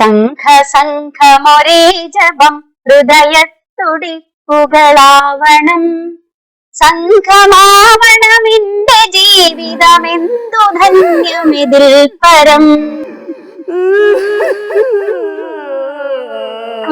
സംഘ സംഘമൊരേ ജപം ഹൃദയത്തുടിപ്പുകളാവണം സംഘമാവണമെന്റെ ജീവിതമെന്തു ധന്യമിതിൽ പരം.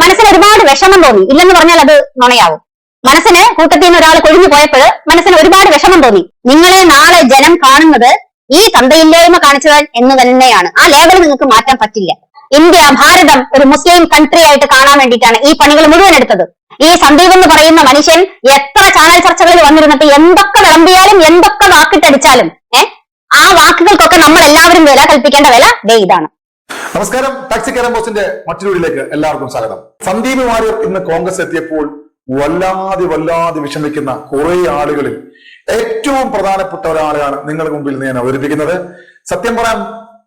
മനസ്സിന് ഒരുപാട് വിഷമം തോന്നി. ഇല്ലെന്ന് പറഞ്ഞാൽ അത് നുണയാവും. മനസ്സിന് കൂട്ടത്തിൽ നിന്ന് ഒരാൾ കൊഴിഞ്ഞു പോയപ്പോൾ മനസ്സിന് ഒരുപാട് വിഷമം തോന്നി. നിങ്ങളെ നാളെ ജനം കാണുന്നത് ഈ തന്തയില്ലായ്മ കാണിച്ചതാൽ എന്ന് തന്നെയാണ്. ആ ലേബൽ നിങ്ങൾക്ക് മാറ്റാൻ പറ്റില്ല. ഇന്ത്യ ഭാരതം ഒരു മുസ്ലിം കൺട്രി ആയിട്ട് കാണാൻ വേണ്ടിയിട്ടാണ് ഈ പണികൾ മുഴുവൻ എടുത്തത്. ഈ സന്ദീപ് എന്ന് പറയുന്ന മനുഷ്യൻ എത്ര ചാനൽ ചർച്ചകളിൽ വന്നിരുന്നിട്ട് എന്തൊക്കെ വിളമ്പിയാലും എന്തൊക്കെ വാക്കിട്ടടിച്ചാലും ഏഹ് ആ വാക്കുകൾക്കൊക്കെ നമ്മൾ എല്ലാവരും വില കൽപ്പിക്കേണ്ട വില ദേ ഇതാണ്. നമസ്കാരം. ടാക്സി കരം ബോസിന്റെ മറ്റൊരു വീഡിയോയിലേക്ക് എല്ലാവർക്കും സ്വാഗതം. സന്ദീപ് വാര്യർ ഇന്ന് കോൺഗ്രസ് എത്തിയപ്പോൾ വല്ലാതെ വല്ലാതെ വിഷമിക്കുന്ന കുറെ ആളുകളിൽ ഏറ്റവും പ്രധാനപ്പെട്ട ഒരാളെയാണ് നിങ്ങളുടെ മുമ്പിൽ ഞാൻ അവതരിപ്പിക്കുന്നത്. സത്യം പറയാൻ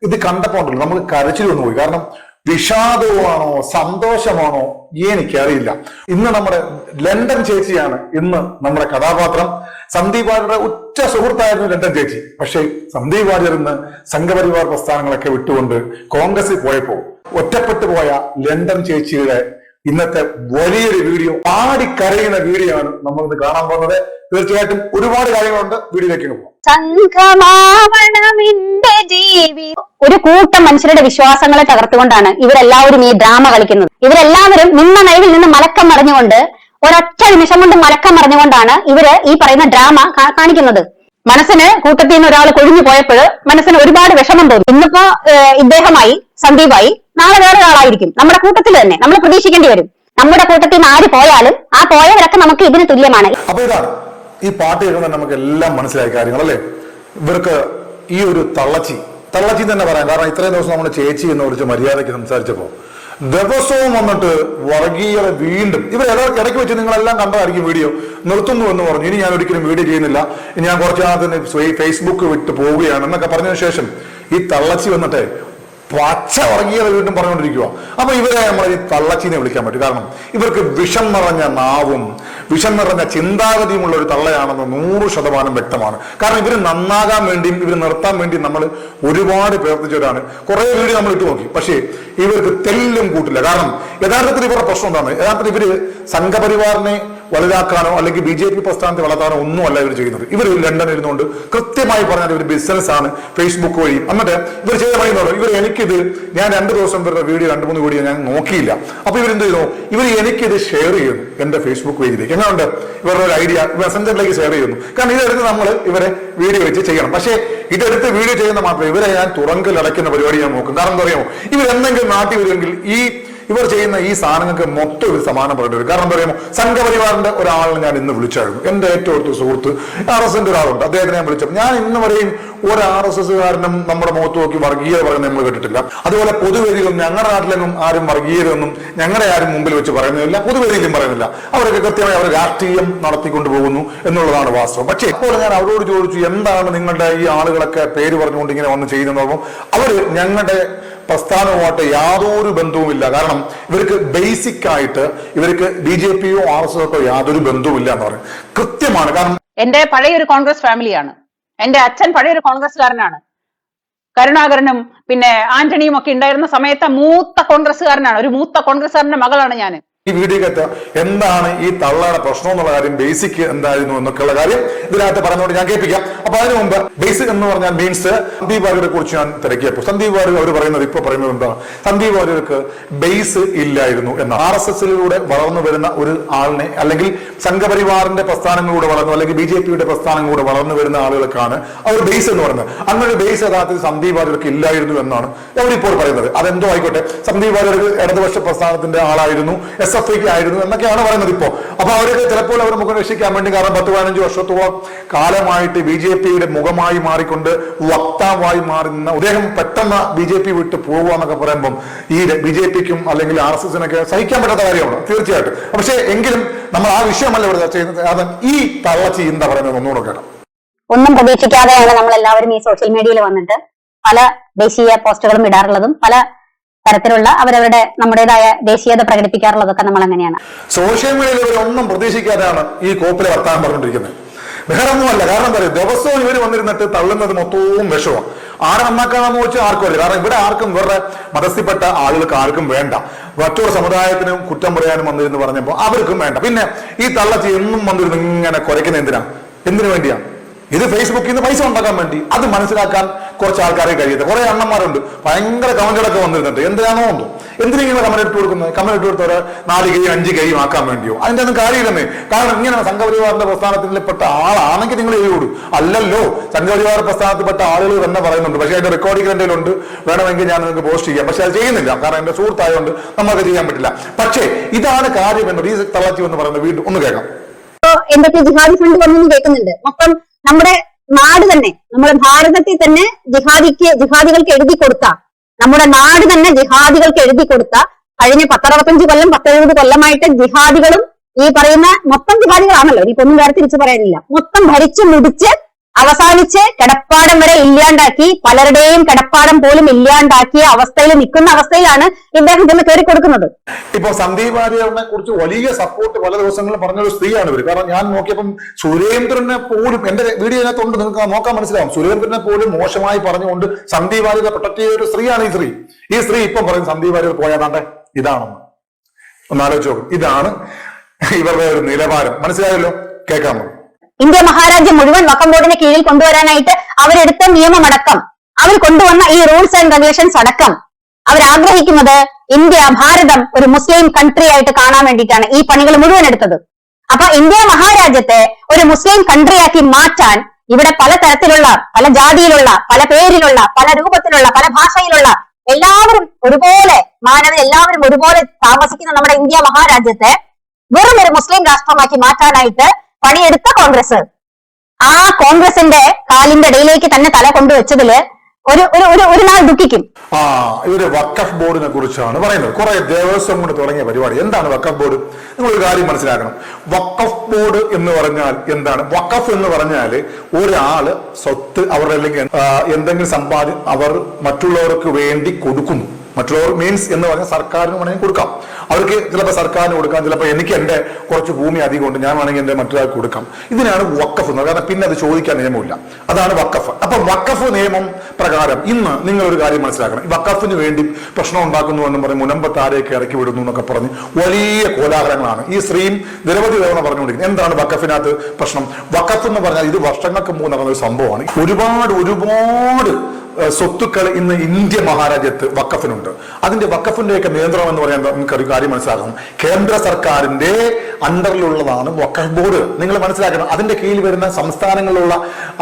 ഇത് കണ്ടപ്പോൾ നമുക്ക് കരച്ചിൽ വന്നു പോയി. കാരണം വിഷാദമാണോ സന്തോഷമാണോ എനിക്കറിയില്ല. ഇന്ന് നമ്മുടെ ലണ്ടൻ ചേച്ചിയാണ് ഇന്ന് നമ്മുടെ കഥാപാത്രം. സന്ദീപ് വാര്യരുടെ ഉറ്റ സുഹൃത്തായിരുന്നു ലണ്ടൻ ചേച്ചി. പക്ഷേ സന്ദീപ് വാര്യർ ഇന്ന് സംഘപരിവാർ പ്രസ്ഥാനങ്ങളൊക്കെ വിട്ടുകൊണ്ട് കോൺഗ്രസിൽ പോയപ്പോ ഒറ്റപ്പെട്ടു പോയ ലണ്ടൻ ചേച്ചിയുടെ ഇന്നത്തെ വലിയൊരു വീഡിയോ പാടിക്കരയുന്ന വീഡിയോ ആണ് നമ്മൾ ഇന്ന് കാണാൻ പോകുന്നത്. തീർച്ചയായിട്ടും ഒരുപാട് കാര്യങ്ങളുണ്ട്. വീഡിയോയിലേക്ക് പോകാം. സംഘമാവണമെന്റെ ജീവി ഒരു കൂട്ടം മനുഷ്യരുടെ വിശ്വാസങ്ങളെ തകർത്തുകൊണ്ടാണ് ഇവരെല്ലാവരും ഈ ഡ്രാമ കളിക്കുന്നത്. ഇവരെല്ലാവരും നിന്ന നൈവിൽ നിന്ന് മലക്കം മറിഞ്ഞുകൊണ്ട് ഒരൊറ്റ നിമിഷം കൊണ്ട് മലക്കം മറിഞ്ഞുകൊണ്ടാണ് ഇവർ ഈ പറയുന്ന ഡ്രാമ കാണിക്കുന്നത്. മനസ്സിന് കൂട്ടത്തിൽ നിന്ന് ഒരാൾ കൊഴിഞ്ഞു പോയപ്പോൾ മനസ്സിന് ഒരുപാട് വിഷമം തോന്നി. ഇന്നിപ്പോ ഇദ്ദേഹമായി സന്ദീപായി നാളെ വേറെ ഒരാളായിരിക്കും നമ്മുടെ കൂട്ടത്തിൽ തന്നെ നമ്മൾ പ്രതീക്ഷിക്കേണ്ടി വരും. നമ്മുടെ കൂട്ടത്തിൽ നിന്ന് ആര് പോയാലും ആ പോയവരൊക്കെ നമുക്ക് ഇതിന് തുല്യമാണ്. അപ്പൊ ഇതാണ് ഈ പാട്ട് കേൾക്കുമ്പോൾ നമുക്ക് എല്ലാം മനസ്സിലായ കാര്യങ്ങൾ അല്ലേ ഇവർക്ക് ഈ ഒരു തള്ളച്ചി തള്ളച്ചി തന്നെ പറയാം. കാരണം ഇത്രയും ദിവസം നമ്മുടെ ചേച്ചി എന്ന് കുറിച്ച് മര്യാദയ്ക്ക് സംസാരിച്ചപ്പോ ദിവസവും വന്നിട്ട് വർഗീയത വീണ്ടും ഇവർ ഇടയ്ക്ക് വെച്ച് നിങ്ങളെല്ലാം കണ്ടതായിരിക്കും വീഡിയോ. നിർത്തുന്നു എന്ന് പറഞ്ഞു. ഇനി ഞാൻ ഒരിക്കലും വീഡിയോ ചെയ്യുന്നില്ല. ഇനി ഞാൻ കുറച്ച് നാളത്തിന് ഫേസ്ബുക്ക് വിട്ട് പോവുകയാണ് എന്നൊക്കെ പറഞ്ഞതിന് ശേഷം ഈ തള്ളച്ചി വന്നിട്ട് പച്ച ഉറങ്ങിയത് വീണ്ടും പറഞ്ഞുകൊണ്ടിരിക്കുക അപ്പൊ ഇവരെ നമ്മൾ ഈ തള്ളച്ചീനെ വിളിക്കാൻ പറ്റും. കാരണം ഇവർക്ക് വിഷം നിറഞ്ഞ നാവും വിഷം നിറഞ്ഞ ചിന്താഗതിയുമുള്ള ഒരു തള്ളയാണെന്ന് നൂറ് ശതമാനം വ്യക്തമാണ്. കാരണം ഇവർ നന്നാകാൻ വേണ്ടിയും ഇവർ നിർത്താൻ വേണ്ടിയും നമ്മൾ ഒരുപാട് പ്രവർത്തിച്ചവരാണ്. കുറെ വീഡിയോ നമ്മൾ ഇട്ട് നോക്കി. പക്ഷേ ഇവർക്ക് തെല്ലും കൂട്ടില്ല. കാരണം യഥാർത്ഥത്തിൽ ഇവരുടെ പ്രശ്നം എന്താണ്? യഥാർത്ഥത്തിൽ ഇവർ സംഘപരിവാറിനെ വലുതാക്കാനോ അല്ലെങ്കിൽ ബി ജെ പി പ്രസ്ഥാനത്തെ വളർത്താനോ ഒന്നും അല്ല ഇവർ ചെയ്യുന്നത് ഇവർ ലണ്ടനിൽ ഇരുന്നുകൊണ്ട് കൃത്യമായി പറഞ്ഞാൽ ഒരു ബിസിനസ് ആണ് ഫേസ്ബുക്ക് വഴി എന്നിട്ട് ഇവർ ചെയ്ത എന്ന് ഇവർ എനിക്കിത് ഞാൻ രണ്ട് ദിവസം ഇവരുടെ വീഡിയോ രണ്ട് മൂന്ന് വീഡിയോ ഞാൻ നോക്കിയില്ല. അപ്പൊ ഇവരെന്ത് ചെയ്തു? ഇവർ എനിക്കിത് ഷെയർ ചെയ്യുന്നു എന്റെ ഫേസ്ബുക്ക് പേജിലേക്ക് എങ്ങനെയുണ്ട്? ഇവരുടെ ഒരു ഐഡിയ മെസ്സഞ്ചറിലേക്ക് ഷെയർ ചെയ്യുന്നു. കാരണം ഇതെടുത്ത് നമ്മൾ ഇവരെ വീഡിയോ വെച്ച് ചെയ്യണം. പക്ഷേ ഇതെടുത്ത് വീഡിയോ ചെയ്യുന്ന മാത്രമേ ഇവരെ ഞാൻ തുറങ്കിൽ അടയ്ക്കുന്ന പരിപാടി ഞാൻ നോക്കും. കാരണം എന്താ പറയുമോ ഇവരെന്തെങ്കിലും നാട്ടി വരുമെങ്കിൽ ഈ ഇവർ ചെയ്യുന്ന ഈ സാധനങ്ങൾക്ക് മൊത്തം ഒരു സമാനം പറയേണ്ടി വരും. കാരണം പറയുമോ? സംഘപരിവാറിന്റെ ഒരാളെ ഞാൻ ഇന്ന് വിളിച്ചായിരുന്നു. എന്റെ ഏറ്റവും അടുത്ത സുഹൃത്ത് ആർ എസ് എന്റെ ഒരാളുണ്ട്. അദ്ദേഹത്തിനെ ഞാൻ വിളിച്ചപ്പോൾ ഞാൻ ഇന്ന് വരെയും ഒരു ആർ എസ് എസ്സുകാരനും നമ്മുടെ മുഖത്ത് നോക്കി വർഗീയത പറയുന്നത് നമ്മൾ കേട്ടിട്ടില്ല. അതുപോലെ പൊതുവേദികളും ഞങ്ങളുടെ നാട്ടിലെങ്ങും ആരും വർഗീയരൊന്നും ഞങ്ങളെ ആരും മുമ്പിൽ വെച്ച് പറയുന്നില്ല പൊതുവേദിയിലും പറയുന്നില്ല. അവരൊക്കെ കൃത്യമായി അവർ രാഷ്ട്രീയം നടത്തിക്കൊണ്ട് പോകുന്നു എന്നുള്ളതാണ് വാസ്തവം. പക്ഷേ ഇപ്പോൾ ഞാൻ അവരോട് ചോദിച്ചു എന്താണ് നിങ്ങളുടെ ഈ ആളുകളൊക്കെ പേര് പറഞ്ഞുകൊണ്ട് ഇങ്ങനെ വന്ന് ചെയ്യുന്നതെന്ന് അവർ ഞങ്ങളുടെ പ്രസ്ഥാനവുമായിട്ട് യാതൊരു ബന്ധവുമില്ല. കാരണം ഇവർക്ക് ബേസിക് ആയിട്ട് ഇവർക്ക് ബി ജെ പിയോ ആർ എസ് എസോ യാതൊരു ബന്ധവുമില്ല എന്ന് പറയും. കൃത്യമാണ്. കാരണം എന്റെ പഴയൊരു കോൺഗ്രസ് ഫാമിലിയാണ്. എന്റെ അച്ഛൻ പഴയൊരു കോൺഗ്രസ്സുകാരനാണ്. കരുണാകരനും പിന്നെ ആന്റണിയും ഒക്കെ ഉണ്ടായിരുന്ന സമയത്ത് മൂത്ത കോൺഗ്രസ്സുകാരനാണ്. ഒരു മൂത്ത കോൺഗ്രസ്സുകാരന്റെ മകളാണ് ഞാൻ ഈ വീഡിയോക്കകത്ത് എന്താണ് ഈ തള്ളയുടെ പ്രശ്നം എന്നുള്ള കാര്യം ബേസിക് എന്തായിരുന്നു എന്നൊക്കെയുള്ള കാര്യം ഇതിനകത്ത് പറഞ്ഞുകൊണ്ട് ഞാൻ കേൾപ്പിക്കാം. അപ്പൊ അതിനു മുമ്പ് ബേസിക് എന്ന് പറഞ്ഞാൽ മീൻസ് സന്ദീപ് വാര്യരെ കുറിച്ച് ഞാൻ തിരക്കിയപ്പോൾ. സന്ദീപ് വാര്യർ അവർ പറയുന്നത് ഇപ്പൊ പറയുന്നത് എന്താണ്? സന്ദീപ് വാര്യർക്ക് ബേസ് ഇല്ലായിരുന്നു എന്ന് ആർ എസ് എസിലൂടെ വളർന്നു വരുന്ന ഒരു ആളിനെ അല്ലെങ്കിൽ സംഘപരിവാറിന്റെ പ്രസ്ഥാനങ്ങളിലൂടെ വളർന്നു അല്ലെങ്കിൽ ബി ജെ പിയുടെ പ്രസ്ഥാനങ്ങളിലൂടെ വളർന്നു വരുന്ന ആളുകൾക്കാണ് അവർ ബേസ് എന്ന് പറയുന്നത്. അങ്ങനെ ബേസ് യഥാർത്ഥത്തിൽ സന്ദീപ് വാര്യർക്ക് ഇല്ലായിരുന്നു എന്നാണ് അവരിപ്പോൾ പറയുന്നത്. അതെന്തോ ആയിക്കോട്ടെ. സന്ദീപ് വാര്യർ ഇടതുപക്ഷ പ്രസ്ഥാനത്തിന്റെ ആളായിരുന്നു. എസ് ആയിരുന്നു എന്നൊക്കെയാണ് പറയുന്നത് ഇപ്പോ. അപ്പൊ അവരൊക്കെ ചിലപ്പോൾ അവർ മുഖം രക്ഷിക്കാൻ വേണ്ടി കാരണം പത്ത് പതിനഞ്ച് വർഷത്തോളം കാലമായിട്ട് ബി ജെ പിയുടെ മുഖമായി മാറിക്കൊണ്ട് വക്താവായി മാറി നിന്ന അദ്ദേഹം പെട്ടെന്ന് ബി ജെ പി വിട്ട് പോകുക എന്നൊക്കെ പറയുമ്പം ഈ ബി ജെ പിക്കും അല്ലെങ്കിൽ ആർ എസ് എസിനൊക്കെ സഹിക്കാൻ പറ്റാത്ത കാര്യമാണ് തീർച്ചയായിട്ടും. പക്ഷേ എങ്കിലും നമ്മൾ ആ വിഷയമല്ല ഇവിടെ ചർച്ച ചെയ്യുന്നത്. അത് ഈ തള്ളച്ചി എന്താ പറയുന്നത് ഒന്നുകൂടെ കേട്ടോ ഒന്നും പ്രതീക്ഷിക്കാതെയാണ് നമ്മൾ എല്ലാവരും ഈ സോഷ്യൽ മീഡിയയിൽ വന്നിട്ട് പല ദേശീയ പോസ്റ്റുകളും ഇടാറുള്ളതും പല തരത്തിലുള്ള അവരവരുടെ നമ്മുടേതായ ദേശീയത പ്രകടിപ്പിക്കാറുള്ളതൊക്കെ നമ്മൾ അങ്ങനെയാണ് സോഷ്യൽ മീഡിയയിൽ ഒന്നും പ്രതീക്ഷിക്കാതെയാണ് ഈ കോപ്പിലെ വർത്താനം പറഞ്ഞുകൊണ്ടിരിക്കുന്നത്. വേറെ ഒന്നുമല്ല കാരണം പറയുക ദിവസവും ഇവർ വന്നിരുന്നിട്ട് തള്ളുന്നത് മൊത്തവും വിഷമാണ് ആരെ നന്നാക്കാണെന്ന് വെച്ചാൽ ആർക്കും അറിയില്ല. കാരണം ഇവിടെ ആർക്കും ഇവരുടെ മതസ്ഥപ്പെട്ട ആളുകൾക്ക് ആർക്കും വേണ്ട. മറ്റൊരു സമുദായത്തിനും കുറ്റം പറയാനും വന്നിരുന്നു പറഞ്ഞപ്പോൾ അവർക്കും വേണ്ട. പിന്നെ ഈ തള്ളച്ചി എന്നും വന്നിരുന്നു ഇങ്ങനെ കുരയ്ക്കുന്ന എന്തിനാ? എന്തിനു വേണ്ടിയാ? ഇത് ഫേസ്ബുക്കിൽ നിന്ന് പൈസ ഉണ്ടാക്കാൻ വേണ്ടി. അത് മനസ്സിലാക്കാൻ കുറച്ച് ആൾക്കാരെ കഴിയത്തെ കുറെ അണ്ണന്മാരുണ്ട്. ഭയങ്കര കമന്റുകളൊക്കെ വന്നിരുന്നുണ്ട്. എന്തിനാണോ എന്തോ എന്തിനാണ് കമന്റ് ഇട്ട് കൊടുക്കുന്നത് കമന്റ് ഇട്ട് കൊടുത്തവരെ നാല് കൈയും അഞ്ച് കൈയും ആക്കാൻ വേണ്ടിയോ? അതിന്റെ ഒന്നും കാര്യമില്ലെന്നേ. കാരണം ഇങ്ങനെ സംഘപരിവാറിന്റെ പ്രസ്ഥാനത്തിൽപ്പെട്ട ആളാണെങ്കിൽ നിങ്ങൾ എഴുതി അല്ലല്ലോ. സംഘപരിവാർ പ്രസ്ഥാനത്തിൽപ്പെട്ട ആളുകൾ തന്നെ പറയുന്നുണ്ട്. പക്ഷേ അതിന്റെ റെക്കോർഡിംഗ് എന്റെ ഉണ്ട് വേണമെങ്കിൽ ഞാൻ നിങ്ങൾക്ക് പോസ്റ്റ് ചെയ്യാം. പക്ഷെ അത് ചെയ്യുന്നില്ല. കാരണം എന്റെ സുഹൃത്തായതുകൊണ്ട് നമുക്ക് ചെയ്യാൻ പറ്റില്ല. പക്ഷേ ഇതാണ് കാര്യം എന്ന് ഈ തളാച്ചി എന്ന് പറയുന്നത് വീണ്ടും ഒന്ന് കേൾക്കാം. എന്തൊക്കെ ജിഹാദി ഫണ്ട് വന്നു കേൾക്കുന്നുണ്ട്. മൊത്തം നമ്മുടെ നാട് തന്നെ നമ്മുടെ ഭാരതത്തിൽ തന്നെ ജിഹാദിക്ക് ജിഹാദികൾക്ക് എഴുതി കൊടുത്ത നമ്മുടെ നാട് തന്നെ ജിഹാദികൾക്ക് എഴുതി കൊടുത്ത കഴിഞ്ഞ പത്തറുപത്തഞ്ച് കൊല്ലം പത്തെഴുപത് കൊല്ലമായിട്ട് ജിഹാദികളും ഈ പറയുന്ന മൊത്തം ജിഹാദികളാണല്ലോ. ഇനിയിപ്പോ ഒന്നും വേറെ തിരിച്ചു പറയാനില്ല. മൊത്തം ഭരിച്ചു മുടിച്ച് അവസാനിച്ച് കിടപ്പാടം വരെ ഇല്ലാണ്ടാക്കി പലരുടെയും കിടപ്പാടം പോലും ഇല്ലാണ്ടാക്കിയ അവസ്ഥയിൽ നിൽക്കുന്ന അവസ്ഥയിലാണ് ഇദ്ദേഹം ഇതിന് കയറി കൊടുക്കുന്നത് ഇപ്പൊ സന്ദീപ് വാര്യറിനെ കുറിച്ച് വലിയ സപ്പോർട്ട് പല ദിവസങ്ങളും പറഞ്ഞ ഒരു സ്ത്രീയാണ് ഇവർ കാരണം ഞാൻ നോക്കിയപ്പം സുരേന്ദ്രനെ പോലും എന്റെ വീഡിയോ അതിനകത്തുണ്ട് നിങ്ങൾക്ക് നോക്കാൻ മനസ്സിലാവും. സുരേന്ദ്രനെ പോലും മോശമായി പറഞ്ഞുകൊണ്ട് സന്ദീപ് വാര്യരെ പ്രൊട്ടക്ട് ചെയ്ത ഒരു സ്ത്രീയാണ് ഈ സ്ത്രീ. ഈ സ്ത്രീ ഇപ്പം പറയും സന്ദീപ് വാര്യർ പോയാതാണ്ടെ ഇതാണെന്ന്. ഒന്ന് ആലോചിച്ച് നോക്കും. ഇതാണ് ഇവരുടെ ഒരു നിലവാരം. മനസ്സിലായല്ലോ? കേൾക്കാമോ ഇന്ത്യ മഹാരാജ്യം മുഴുവൻ വക്കം ബോർഡിന് കീഴിൽ കൊണ്ടുവരാനായിട്ട് അവരെടുത്ത നിയമമടക്കം. അവർ കൊണ്ടുവന്ന ഈ റൂൾസ് ആൻഡ് റെഗുലേഷൻസ് അടക്കം. അവർ ആഗ്രഹിക്കുന്നത് ഇന്ത്യ ഭാരതം ഒരു മുസ്ലിം കൺട്രി ആയിട്ട് കാണാൻ വേണ്ടിയിട്ടാണ് ഈ പണികൾ മുഴുവൻ എടുത്തത്. അപ്പൊ ഇന്ത്യ മഹാരാജ്യത്തെ ഒരു മുസ്ലിം കൺട്രി ആക്കി മാറ്റാൻ ഇവിടെ പല തരത്തിലുള്ള പല ജാതിയിലുള്ള പല പേരിലുള്ള പല രൂപത്തിലുള്ള പല ഭാഷയിലുള്ള എല്ലാവരും ഒരുപോലെ മാനവ എല്ലാവരും ഒരുപോലെ താമസിക്കുന്ന നമ്മുടെ ഇന്ത്യ മഹാരാജ്യത്തെ വെറും ഒരു മുസ്ലിം രാഷ്ട്രമാക്കി മാറ്റാനായിട്ട് പണിയെടുത്ത കോൺഗ്രസ്. ആ കോൺഗ്രസിന്റെ കാലിന്റെ ഇടയിലേക്ക് തന്നെ തല കൊണ്ടുവച്ചതിൽ ഒരു ഒരു ഒരു നാൾ ദുഃഖിക്കും. ആ ഇവർ വക്കഫ് ബോർഡിനെ കുറിച്ചാണ് പറയുന്നത്. കുറെ ദേവസ്വം കൊണ്ട് തുടങ്ങിയ പരിപാടി. എന്താണ് വക്കഫ് ബോർഡ്? നിങ്ങൾ ഒരു കാര്യം മനസ്സിലാക്കണം. വക്കഫ് ബോർഡ് എന്ന് പറഞ്ഞാൽ എന്താണ്? വക്കഫ് എന്ന് പറഞ്ഞാൽ ഒരാൾ സ്വത്ത് അവരുടെ അല്ലെങ്കിൽ എന്തെങ്കിലും സമ്പാദ്യം അവർ മറ്റുള്ളവർക്ക് വേണ്ടി കൊടുക്കുന്നു. മറ്റുള്ളവർ മീൻസ് എന്ന് പറഞ്ഞാൽ സർക്കാരിന് വേണമെങ്കിൽ കൊടുക്കാം. അവർക്ക് ചിലപ്പോൾ സർക്കാരിന് കൊടുക്കാം ചിലപ്പോൾ എനിക്ക് എന്റെ കുറച്ച് ഭൂമി അധികം ഉണ്ട് ഞാൻ വേണമെങ്കിൽ എന്റെ മറ്റൊരാൾക്ക് കൊടുക്കാം. ഇതിനാണ് വക്കഫ് എന്ന് കാരണം പിന്നെ അത് ചോദിക്കാൻ നിയമമില്ല. അതാണ് വക്കഫ് അപ്പൊ വക്കഫ് നിയമം പ്രകാരം ഇന്ന് നിങ്ങൾ ഒരു കാര്യം മനസ്സിലാക്കണം. വക്കഫിന് വേണ്ടി പ്രശ്നം ഉണ്ടാക്കുന്നു എന്ന് പറഞ്ഞ് മുനമ്പത്താരേക്ക് ഇറക്കി വിടുന്നു എന്നൊക്കെ പറഞ്ഞ് വലിയ കോലാഹലങ്ങളാണ്. ഈ സ്ത്രീയും നിരവധി തവണ പറഞ്ഞുകൊണ്ടിരിക്കുന്നത് എന്താണ് വക്കഫിനകത്ത് പ്രശ്നം? വക്കഫ് എന്ന് പറഞ്ഞാൽ ഇത് വർഷങ്ങൾക്ക് മുമ്പ് നടന്ന ഒരു സംഭവമാണ്. ഒരുപാട് ഒരുപാട് സ്വത്തുക്കൾ ഇന്ന് ഇന്ത്യ മഹാരാജ്യത്ത് വക്കഫിനുണ്ട് അതിന്റെ വക്കഫിന്റെയൊക്കെ നിയന്ത്രണം എന്ന് പറയാൻ നമുക്ക് ഒരു കാര്യം മനസ്സിലാക്കണം. കേന്ദ്ര സർക്കാരിന്റെ അണ്ടറിലുള്ളതാണ് വക്കഫ് ബോർഡ്. നിങ്ങൾ മനസ്സിലാക്കണം അതിന്റെ കീഴിൽ വരുന്ന സംസ്ഥാനങ്ങളിലുള്ള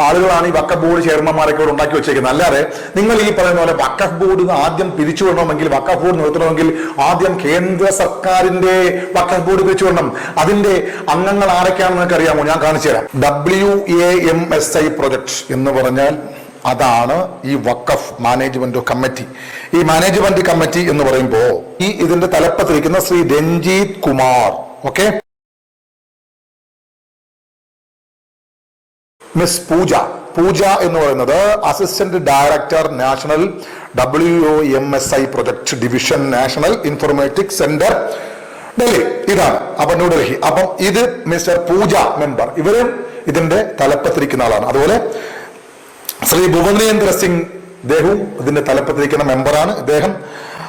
ആളുകളാണ് ഈ വക്കഫ് ബോർഡ് ചെയർമാന്മാരൊക്കെ ഉണ്ടാക്കി വെച്ചേക്കുന്നത്. അല്ലാതെ നിങ്ങൾ ഈ പറയുന്ന പോലെ വക്കഫ് ബോർഡ് ആദ്യം പിരിച്ചു വിടണമെങ്കിൽ വക്കഫ് ബോർഡ് നിർത്തണമെങ്കിൽ ആദ്യം കേന്ദ്ര സർക്കാരിന്റെ വക്കഫ് ബോർഡ് പിരിച്ചു വിടണം. അതിന്റെ അംഗങ്ങൾ ആരൊക്കെയാണെന്ന് നിങ്ങൾക്ക് അറിയാമോ ഞാൻ കാണിച്ചു തരാം W A M S I project എന്ന് പറഞ്ഞാൽ അതാണ് ഈ വക്കഫ് മാനേജ്മെന്റ് കമ്മിറ്റി ഈ മാനേജ്മെന്റ് കമ്മിറ്റി എന്ന് പറയുമ്പോൾ ഈ ഇതിന്റെ തലപ്പത്തിരിക്കുന്ന ശ്രീ രഞ്ജിത് കുമാർ ഓക്കെ മിസ് പൂജ. പൂജ എന്ന് പറയുന്നത് assistant director national W M S I project division national informatic centre Delhi ഇതാണ്. അപ്പൊ ന്യൂഡൽഹി അപ്പം ഇത് മിസ്റ്റർ പൂജ മെമ്പർ ഇവരും ഇതിന്റെ തലപ്പത്തിരിക്കുന്ന ആളാണ്. അതുപോലെ ശ്രീ ഭുവനേന്ദ്ര സിംഗ് ദേഹു ഇതിന്റെ തലപ്പത്തിരിക്കുന്ന മെമ്പറാണ് ഇദ്ദേഹം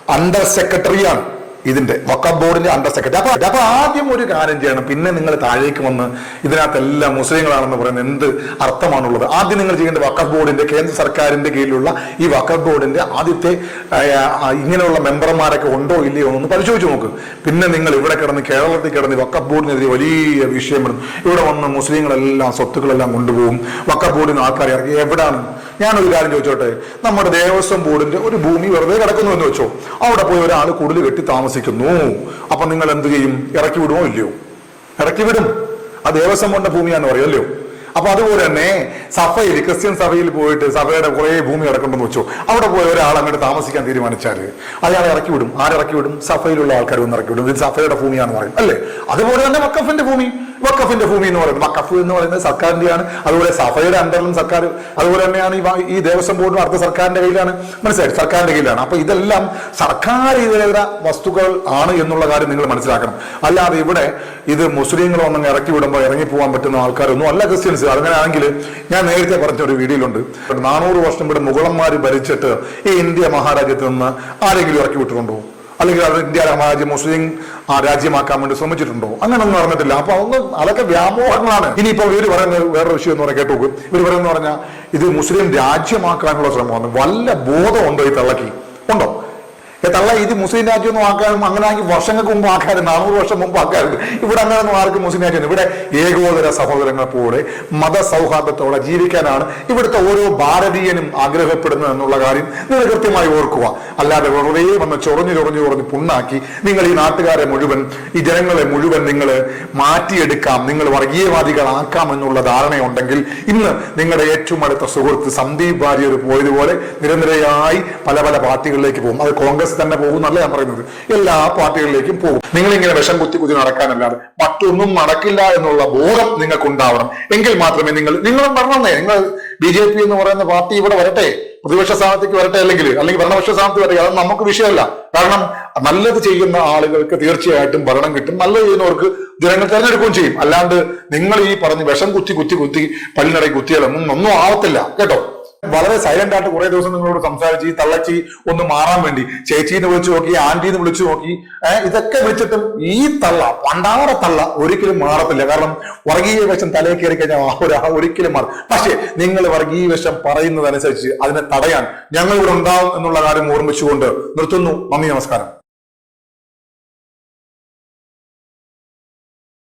അണ്ടർ സെക്രട്ടറിയാണ് ഇതിന്റെ വക്കഫ് ബോർഡിന്റെ അണ്ടർ സെക്രട്ടറി. അപ്പൊ അപ്പൊ ആദ്യം ഒരു കാര്യം ചെയ്യണം. പിന്നെ നിങ്ങൾ താഴേക്ക് വന്ന് ഇതിനകത്ത് എല്ലാ മുസ്ലിങ്ങളാണെന്ന് പറയുന്നത് എന്ത് അർത്ഥമാണുള്ളത്? ആദ്യം നിങ്ങൾ ചെയ്യേണ്ട വക്കഫ് ബോർഡിന്റെ കേന്ദ്ര സർക്കാരിന്റെ കീഴിലുള്ള ഈ വക്കഫ് ബോർഡിന്റെ ആദ്യത്തെ ഇങ്ങനെയുള്ള മെമ്പർമാരൊക്കെ ഉണ്ടോ ഇല്ലയോ എന്ന് പരിശോധിച്ച് നോക്ക്. പിന്നെ നിങ്ങൾ ഇവിടെ കിടന്ന് കേരളത്തിൽ കിടന്ന് വക്കഫ് ബോർഡിനെതിരെ വലിയ വിഷയം വരും ഇവിടെ വന്ന് മുസ്ലിങ്ങളെല്ലാം സ്വത്തുക്കളെല്ലാം കൊണ്ടുപോകും. വക്കഫ് ബോർഡിന് ആൾക്കാരെ ഇറക്കി. എവിടെയാണ് ഞാനൊരു കാര്യം ചോദിച്ചോട്ടെ. നമ്മുടെ ദേവസ്വം ബോർഡിന്റെ ഒരു ഭൂമി വെറുതെ കിടക്കുന്നു എന്ന് വെച്ചോ? അവിടെ പോയി ഒരാൾ കൂടുതൽ കെട്ടി താമസിക്കുന്നു. അപ്പൊ നിങ്ങൾ എന്ത് ചെയ്യും? ഇറക്കി വിടുമോ ഇല്ലയോ? ഇറക്കി വിടും. ആ ദേവസ്വം കൊണ്ട ഭൂമിയാന്ന് പറയുമല്ലോ അപ്പൊ അതുപോലെ തന്നെ സഫയിൽ ക്രിസ്ത്യൻ സഭയിൽ പോയിട്ട് സഭയുടെ കുറെ ഭൂമി കിടക്കുന്നുണ്ടെന്ന് വെച്ചു അവിടെ പോയ ഒരാൾ അങ്ങോട്ട് താമസിക്കാൻ തീരുമാനിച്ചാൽ അയാളെ ഇറക്കി വിടും. ആരിറക്കി വിടും? സഫയിലുള്ള ആൾക്കാർ ഒന്ന് ഇറക്കി വിടും. ഇത് സഭയുടെ ഭൂമിയാണെന്ന് പറയും അല്ലേ? അതുപോലെ തന്നെ വക്കഫിന്റെ ഭൂമി. വക്കഫിന്റെ ഭൂമി എന്ന് പറയുന്നത്. വക്കഫ് എന്ന് പറയുന്നത് സർക്കാരിന്റെയാണ് അതുപോലെ സഫയുടെ അണ്ടറിലും സർക്കാർ അതുപോലെ തന്നെയാണ് ഈ ദേവസ്വം ബോർഡും അടുത്ത സർക്കാരിന്റെ കയ്യിലാണ്. മനസ്സിലായി? സർക്കാരിന്റെ കയ്യിലാണ്. അപ്പൊ ഇതെല്ലാം സർക്കാർ ഇതര വസ്തുക്കൾ ആണ് എന്നുള്ള കാര്യം നിങ്ങൾ മനസ്സിലാക്കണം. അല്ലാതെ ഇവിടെ ഇത് മുസ്ലിങ്ങൾ ഒന്നും ഇറക്കി വിടുമ്പോൾ ഇറങ്ങി പോകാൻ പറ്റുന്ന ആൾക്കാരൊന്നും അല്ല ക്രിസ്ത്യൻസ്. അങ്ങനെയാണെങ്കിൽ ഞാൻ നേരത്തെ പറഞ്ഞ ഒരു വീഡിയോയിലുണ്ട്. നാനൂറ് വർഷം ഇവിടെ മുഗളന്മാർ ഭരിച്ചിട്ട് ഈ ഇന്ത്യ മഹാരാജ്യത്ത് നിന്ന് ആരെങ്കിലും ഇറക്കി വിട്ടിട്ടുണ്ടോ? അല്ലെങ്കിൽ അത് ഇന്ത്യ രാജ്യം മുസ്ലിം രാജ്യമാക്കാൻ വേണ്ടി ശ്രമിച്ചിട്ടുണ്ടോ? അങ്ങനൊന്നും അറിഞ്ഞിട്ടില്ല. അപ്പൊ അതൊന്ന് അതൊക്കെ വ്യാമോഹങ്ങളാണ്. ഇനിയിപ്പോ ഇവർ പറയുന്ന വേറൊരു വിഷയം എന്ന് പറഞ്ഞാൽ കേട്ടു ഇവർ പറയുന്ന പറഞ്ഞാൽ ഇത് മുസ്ലിം രാജ്യമാക്കാനുള്ള ശ്രമമാണ്. വല്ല ബോധമുണ്ടോ ഈ തള്ളക്കി? ഉണ്ടോ? തള്ള ഇത് മുസ്ലിം രാജ്യമൊന്നും ആക്കാനും അങ്ങനെ ആക്കി വർഷങ്ങൾക്ക് മുമ്പ് ആക്കാറുണ്ട് നാനൂറ് വർഷം മുമ്പ് ആക്കാറുണ്ട് ഇവിടെ അങ്ങനെയൊന്നും ആർക്കും മുസ്ലിം രാജ്യം ഇവിടെ ഏകോദര സഹോദരങ്ങൾ പോലെ മതസൗഹാർദ്ദത്തോടെ ജീവിക്കാനാണ് ഇവിടുത്തെ ഓരോ ഭാരതീയനും ആഗ്രഹപ്പെടുന്നത് എന്നുള്ള കാര്യം നിങ്ങൾ കൃത്യമായി ഓർക്കുക. അല്ലാതെ വെറുതെ വന്ന് ചൊറഞ്ഞു ചൊറഞ്ഞു ചൊറഞ്ഞ് പുണ്ണാക്കി നിങ്ങൾ ഈ നാട്ടുകാരെ മുഴുവൻ ഈ ജനങ്ങളെ മുഴുവൻ നിങ്ങൾ മാറ്റിയെടുക്കാം. നിങ്ങൾ വർഗീയവാദികളാക്കാം എന്നുള്ള ധാരണയുണ്ടെങ്കിൽ ഇന്ന് നിങ്ങളുടെ ഏറ്റവും അടുത്ത സുഹൃത്ത് സന്ദീപ് വാര്യർ പോയതുപോലെ നിരന്തരമായി പല പല പാർട്ടികളിലേക്ക് പോകും. അത് കോൺഗ്രസ് തന്നെ പോകും എന്നല്ല ഞാൻ പറയുന്നത്. എല്ലാ പാർട്ടികളിലേക്കും പോകും. നിങ്ങൾ ഇങ്ങനെ വിഷം കുത്തി കുത്തി നടക്കാനല്ലാതെ മറ്റൊന്നും നടക്കില്ല എന്നുള്ള ബോധം നിങ്ങൾക്ക് ഉണ്ടാവണം എങ്കിൽ മാത്രമേ നിങ്ങൾ നിങ്ങൾ വരണമെന്നേ നിങ്ങൾ ബി ജെ പി എന്ന് പറയുന്ന പാർട്ടി ഇവിടെ വരട്ടെ. പ്രതിപക്ഷ സ്ഥാനത്തേക്ക് വരട്ടെ അല്ലെങ്കിൽ അല്ലെങ്കിൽ ഭരണപക്ഷ സ്ഥാനത്ത് വരട്ടെ. അത് നമുക്ക് വിഷയമല്ല. കാരണം നല്ലത് ചെയ്യുന്ന ആളുകൾക്ക് തീർച്ചയായിട്ടും ഭരണം കിട്ടും. നല്ലത് ചെയ്യുന്നവർക്ക് ജനങ്ങൾ തെരഞ്ഞെടുക്കുകയും ചെയ്യും. അല്ലാണ്ട് നിങ്ങൾ ഈ പറഞ്ഞ് വിഷം കുത്തി കുത്തി കുത്തി പല്ലിനടയിൽ കുത്തിയാലൊന്നും ഒന്നും ആവത്തില്ല. കേട്ടോ? വളരെ സൈലന്റ് ആയിട്ട് കുറെ ദിവസം നിങ്ങളോട് സംസാരിച്ച് ഈ തള്ളച്ചി ഒന്ന് മാറാൻ വേണ്ടി ചേച്ചീന്ന് വിളിച്ചു നോക്കി ആന്റീന്ന് വിളിച്ചു നോക്കി ഇതൊക്കെ വിളിച്ചിട്ടും ഈ തള്ള പണ്ടാറ തള്ള ഒരിക്കലും മാറത്തില്ല. കാരണം വർഗീയ വശം തലയിൽ കയറി കഴിഞ്ഞാൽ ഒരിക്കലും മാറും. പക്ഷേ നിങ്ങൾ വർഗീയ വശം പറയുന്നതനുസരിച്ച് അതിനെ തടയാൻ ഞങ്ങൾ ഇവിടെ ഉണ്ടാവും എന്നുള്ള കാര്യം ഓർമ്മിച്ചുകൊണ്ട് നിർത്തുന്നു. നന്ദി നമസ്കാരം.